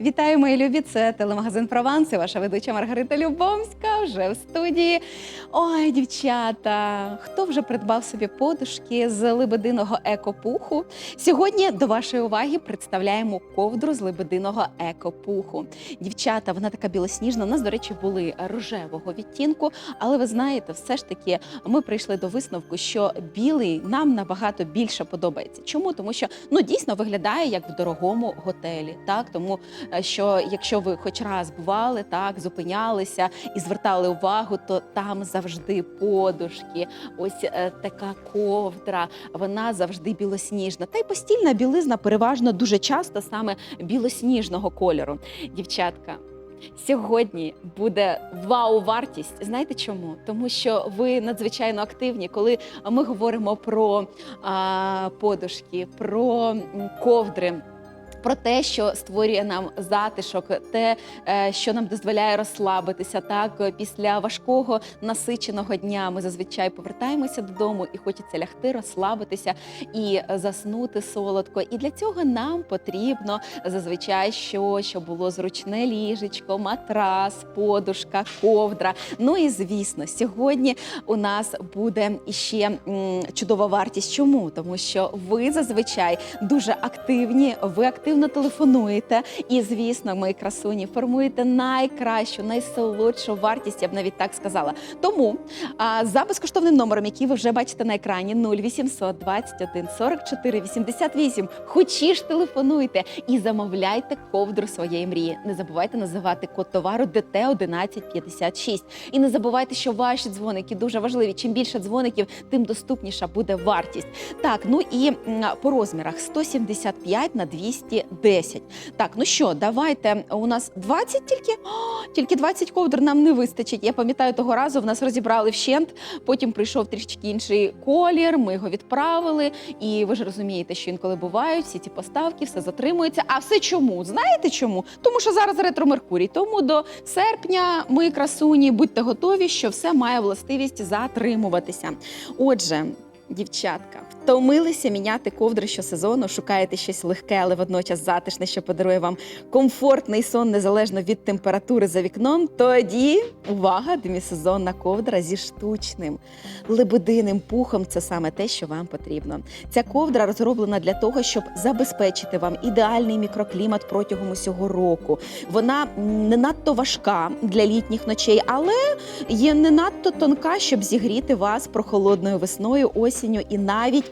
Вітаю, мої любі! Це телемагазин Прованс і ваша ведуча Маргарита Любомська вже в студії. Ой, дівчата! Хто вже придбав собі подушки з лебединого екопуху? Сьогодні до вашої уваги представляємо ковдру з лебединого екопуху. Дівчата, вона така білосніжна. У нас, до речі, були рожевого відтінку, але ви знаєте, все ж таки ми прийшли до висновку, що білий нам набагато більше подобається. Чому? Тому що ну дійсно виглядає як в дорогому готелі. Так тому е, що якщо ви хоч раз бували, так зупинялися і звертали увагу, то там завжди подушки, ось е, така ковдра, вона завжди білосніжна. Та й постільна білизна переважно дуже часто саме білосніжного кольору. Дівчатка. Сьогодні буде вау-вартість. Знаєте чому? Тому що ви надзвичайно активні, коли ми говоримо про а, подушки, про ковдри. Про те, що створює нам затишок, те, е, що нам дозволяє розслабитися, так після важкого насиченого дня ми зазвичай повертаємося додому і хочеться лягти, розслабитися і заснути солодко. І для цього нам потрібно зазвичай, що, що було зручне ліжечко, матрас, подушка, ковдра. Ну і звісно, сьогодні у нас буде іще чудова вартість. Чому? Тому що ви зазвичай дуже активні, ви активно телефонуєте. І, звісно, мої красуні формуєте найкращу, найсолодшу вартість, я б навіть так сказала. Тому а, за безкоштовним номером, який ви вже бачите на екрані, 0800 21 44 88, хочі телефонуйте і замовляйте ковдру своєї мрії. Не забувайте називати код товару ДТ 1156. І не забувайте, що ваші дзвоники дуже важливі. Чим більше дзвоників, тим доступніша буде вартість. Так, ну і по розмірах 175 на 210. Так, ну що, давайте. У нас 20 тільки? О, тільки 20 ковдр нам не вистачить. Я пам'ятаю, того разу в нас розібрали вщент, потім прийшов трішки інший колір, ми його відправили. І ви ж розумієте, що інколи бувають всі ці поставки, все затримується. А все чому? Знаєте чому? Тому що зараз ретро Меркурій. Тому до серпня ми красуні, будьте готові, що все має властивість затримуватися. Отже. Дівчатка, втомилися міняти ковдри щосезону, шукаєте щось легке, але водночас затишне, що подарує вам комфортний сон незалежно від температури за вікном. Тоді увага, демісезонна ковдра зі штучним лебединим пухом це саме те, що вам потрібно. Ця ковдра розроблена для того, щоб забезпечити вам ідеальний мікроклімат протягом усього року. Вона не надто важка для літніх ночей, але є не надто тонка, щоб зігріти вас прохолодною весною, осінню і навіть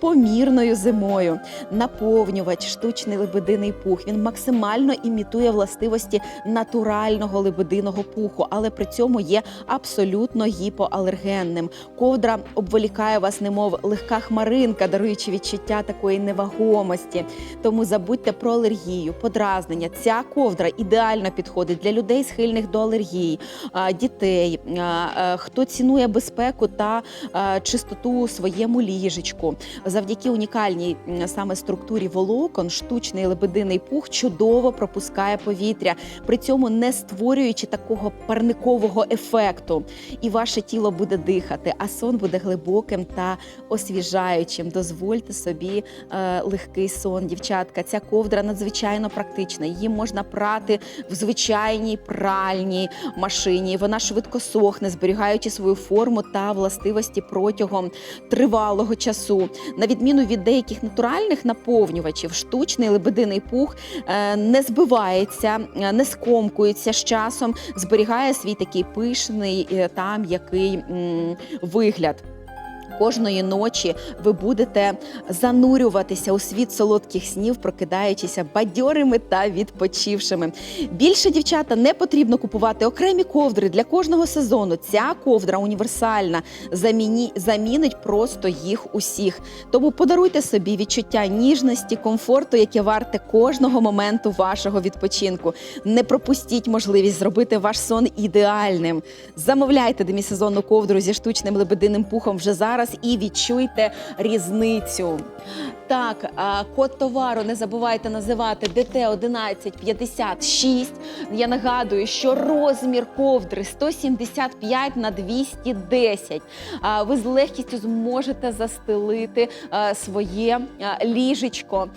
помірною зимою. Наповнювач, штучний лебединий пух. Він максимально імітує властивості натурального лебединого пуху, але при цьому є абсолютно гіпоалергенним. Ковдра обволікає вас, немов легка хмаринка, даруючи відчуття такої невагомості. Тому забудьте про алергію, подразнення. Ця ковдра ідеально підходить для людей, схильних до алергії, дітей, а, хто цінує безпеку та чистоту у своєму ліжечку. Завдяки унікальній саме структурі волокон, штучний лебединий пух чудово пропускає повітря, при цьому не створюючи такого парникового ефекту. І ваше тіло буде дихати, а сон буде глибоким та освіжаючим. Дозвольте собі е, легкий сон, дівчатка. Ця ковдра надзвичайно практична. Її можна прати в звичайній пральній машині. Вона швидко сохне, зберігаючи свою форму та властивості протягом тривалого часу. На відміну від деяких натуральних наповнювачів, штучний лебединий пух е, не збивається, е, не скомкується з часом, зберігає свій такий пишний е, та м'який вигляд. Кожної ночі ви будете занурюватися у світ солодких снів, прокидаючися бадьорими та відпочившими. Більше дівчата не потрібно купувати окремі ковдри для кожного сезону. Ця ковдра універсальна, заміні, замінить просто їх усіх. Тому подаруйте собі відчуття ніжності, комфорту, яке варте кожного моменту вашого відпочинку. Не пропустіть можливість зробити ваш сон ідеальним. Замовляйте демісезонну ковдру зі штучним лебединим пухом вже зараз зараз і відчуйте різницю. Так, код товару не забувайте називати ДТ 1156. Я нагадую, що розмір ковдри 175 на 210. Ви з легкістю зможете застелити своє ліжечко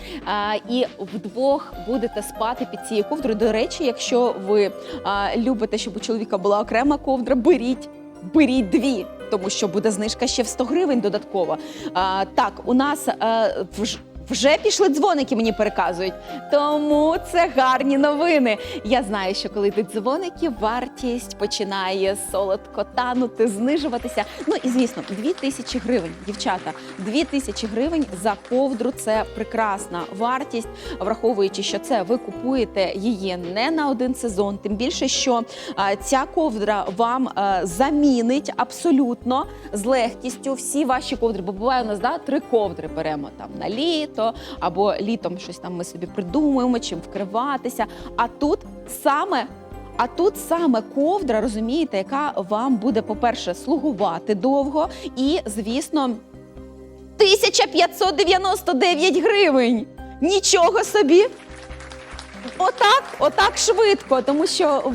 і вдвох будете спати під цією ковдрою. До речі, якщо ви любите, щоб у чоловіка була окрема ковдра, беріть. Беріть дві, тому що буде знижка ще в 100 гривень додатково. А, так, у нас а, вж- вже пішли дзвоники, мені переказують. Тому це гарні новини. Я знаю, що коли йдуть дзвоники, вартість починає солодко танути, знижуватися. Ну і звісно, 2 тисячі гривень, дівчата. 2 тисячі гривень за ковдру це прекрасна вартість, враховуючи, що це ви купуєте її не на один сезон. Тим більше, що ця ковдра вам замінить абсолютно з легкістю всі ваші ковдри. Бо буває у нас да, три ковдри беремо там на літо, або літом щось там ми собі придумуємо, чим вкриватися. А тут саме. А тут саме ковдра, розумієте, яка вам буде, по-перше, слугувати довго, і, звісно, 1599 гривень. Нічого собі. Отак, отак швидко, тому що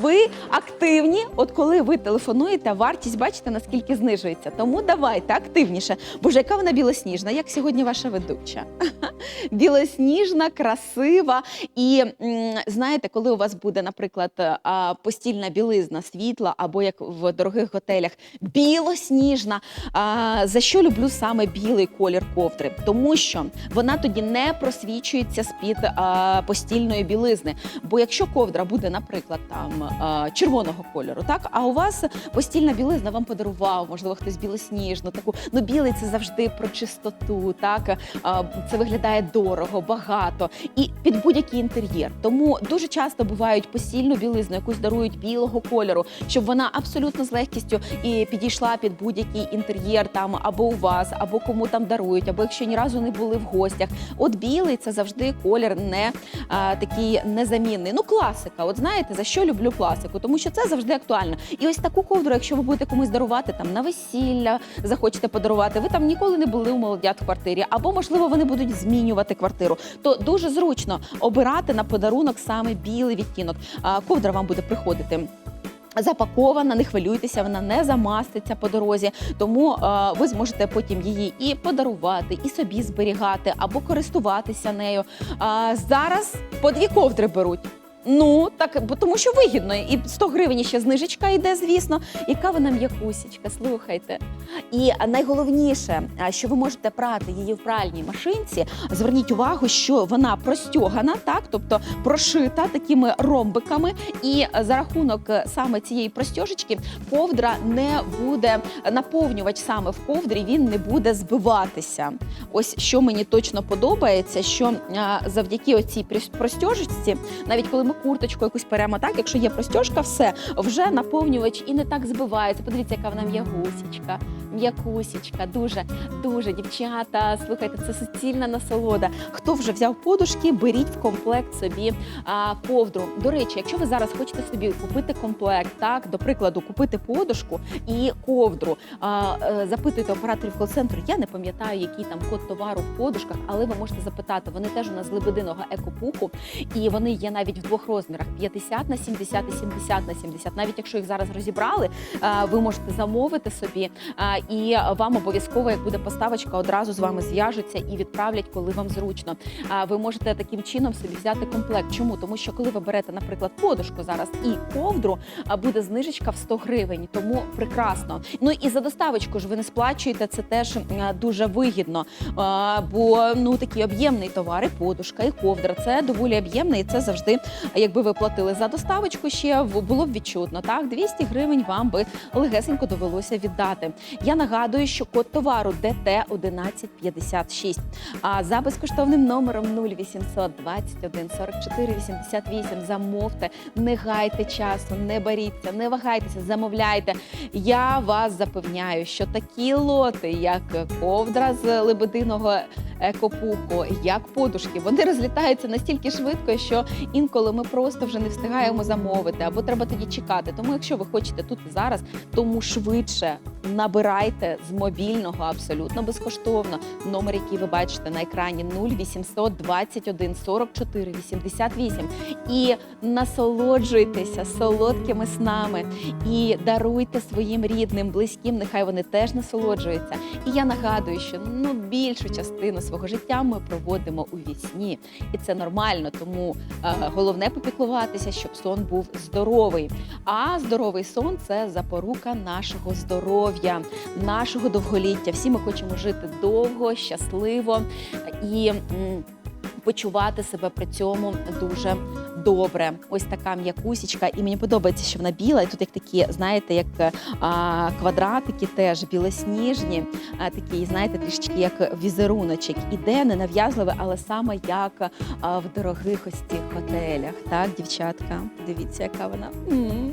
ви активні. От коли ви телефонуєте, вартість бачите наскільки знижується. Тому давайте активніше. Боже, яка вона білосніжна, як сьогодні ваша ведуча. Білосніжна, красива. І знаєте, коли у вас буде, наприклад, постільна білизна світла, або як в дорогих готелях, білосніжна. За що люблю саме білий колір ковдри? Тому що вона тоді не просвічується з-під а, постільної білизни. Бо якщо ковдра буде, наприклад, там червоного кольору, так а у вас постільна білизна вам подарував, можливо, хтось білосніжну таку. Ну, білий це завжди про чистоту, так це виглядає дорого, багато і під будь-який інтер'єр. Тому дуже часто бувають постільну білизну, якусь дарують білого кольору, щоб вона абсолютно з легкістю і підійшла під будь-який інтер'єр там або у вас, або кому там дарують, або якщо ні разу не були в гостях. От білий це завжди колір не а, такий незамінний. Ну, класика. От знаєте, за що люблю класику? Тому що це завжди актуально. І ось таку ковдру, якщо ви будете комусь дарувати там на весілля, захочете подарувати, ви там ніколи не були у молодят в квартирі, або можливо вони будуть змінювати квартиру. То дуже зручно обирати на подарунок саме білий відтінок. А, ковдра вам буде приходити. Запакована, не хвилюйтеся, вона не замаститься по дорозі, тому е, ви зможете потім її і подарувати, і собі зберігати або користуватися нею. А зараз по дві ковдри беруть. Ну так, бо тому що вигідно, і 100 гривень ще знижечка йде, звісно. Яка вона м'якусічка, слухайте. І найголовніше, що ви можете прати її в пральній машинці. Зверніть увагу, що вона простьогана, так, тобто прошита такими ромбиками, і за рахунок е, саме цієї простьожечки ковдра не буде наповнювач саме в ковдрі, він не буде збиватися. Ось що мені точно подобається, що завдяки оцій простьожечці, навіть коли ми курточку якусь беремо, так, якщо є простьожка, все вже наповнювач і не так збивається. Подивіться, яка вона м'ягусічка, м'якусічка, дуже, дуже дівчата. Слухайте, це суцільна насолода. Хто вже взяв подушки, беріть в комплект собі а, ковдру. До речі, якщо ви зараз хочете собі купити комплект, так до прикладу, купити подушку і ковдру, а, е, запитуйте операторів кол-центру. Я не пам'ятаю, який там код товару в подушках, але ви можете запитати. Вони теж у нас з лебединого екопуху, і вони є навіть в двох розмірах: 50 на 70 і 70 на 70. Навіть якщо їх зараз розібрали, ви можете замовити собі, і вам обов'язково, як буде поставочка, одразу з вами зв'яжуться і відправлять, коли вам зручно. А ви можете таким чином собі взяти комплект. Чому? Тому що коли ви берете, наприклад, подушку зараз і ковдру, а буде знижечка в 100 гривень. Тому прекрасно. Ну і за доставочку ж ви не сплачуєте. Це теж дуже вигідно. Бо ну такі об'ємний товар, подушка, і ковдра. Це доволі об'ємне, і це завжди, якби ви платили за доставочку, ще було б відчутно. Так, 200 гривень вам би легесенько довелося віддати. Я нагадую, що код товару ДТ 1156. А за безкоштовним номером 0800 21 44 88 замовте, не гайте часу, не боріться, не вагайтеся, замовляйте. Я вас запевняю, що такі лоти, як ковдра з лебединого екопуху, як подушки. Вони розлітаються настільки швидко, що інколи ми просто вже не встигаємо замовити, або треба тоді чекати. Тому, якщо ви хочете тут і зараз, тому швидше набирайте з мобільного абсолютно безкоштовно номер, який ви бачите на екрані 0800 21 44 88 і насолоджуйтеся солодкими снами і даруйте своїм рідним, близьким. Нехай вони теж насолоджуються. І я нагадую, що ну більшу частину свого життя ми проводимо у вісні, і це нормально. Тому е, головне попіклуватися, щоб сон був здоровий. А здоровий сон це запорука нашого здоров'я, нашого довголіття. Всі ми хочемо жити довго, щасливо і. М, Почувати себе при цьому дуже добре. Ось така м'якусічка. І мені подобається, що вона біла. І тут як такі, знаєте, як е, а, квадратики, теж білосніжні, а, такі, знаєте, трішечки як візеруночок. Іде ненав'язливе, але саме як а, в дорогих ось цих готелях. Так, дівчатка, дивіться, яка вона. М.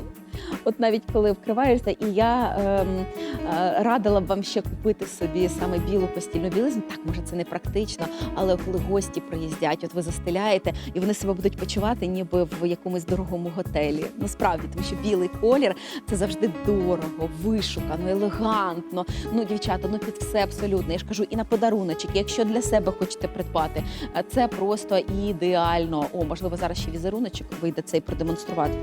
От навіть коли вкриваєшся, і я ем, е, радила б вам ще купити собі саме білу постільну білизну. Так, може, це не практично, але коли гості приїздять, от ви застеляєте, і вони себе будуть почувати, ніби в якомусь дорогому готелі. Ну справді, тому що білий колір це завжди дорого, вишукано, елегантно. Ну, дівчата, ну під все абсолютно. Я ж кажу, і на подаруночок. Якщо для себе хочете придбати, е, це просто ідеально. О, можливо, зараз ще візеруночок вийде цей продемонструвати.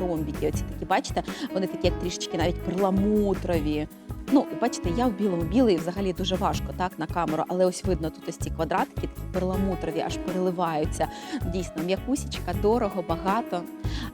Ромбіки, оці такі, бачите, вони такі, як трішечки навіть перламутрові. Ну, бачите, я в білому білий взагалі дуже важко так на камеру, але ось видно тут ось ці квадратики, такі перламутрові, аж переливаються. Дійсно, м'якусічка, дорого, багато.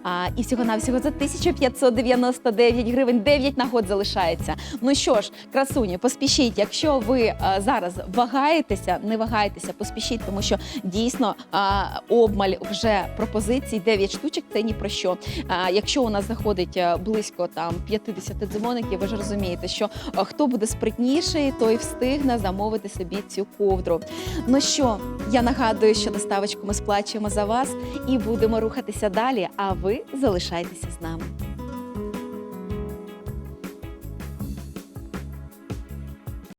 А, і всього навсього за 1599 гривень 9 нагод залишається. Ну що ж, красуні, поспішіть. Якщо ви а, зараз вагаєтеся, не вагайтеся, поспішіть, тому що дійсно а, обмаль вже пропозицій 9 штучок. Це ні про що. А, якщо у нас заходить близько там 50 дзвоників, ви ж розумієте, що а, хто буде спритніший, той встигне замовити собі цю ковдру. Ну що, я нагадую, що доставочку ми сплачуємо за вас і будемо рухатися далі. А ви залишайтеся з нами.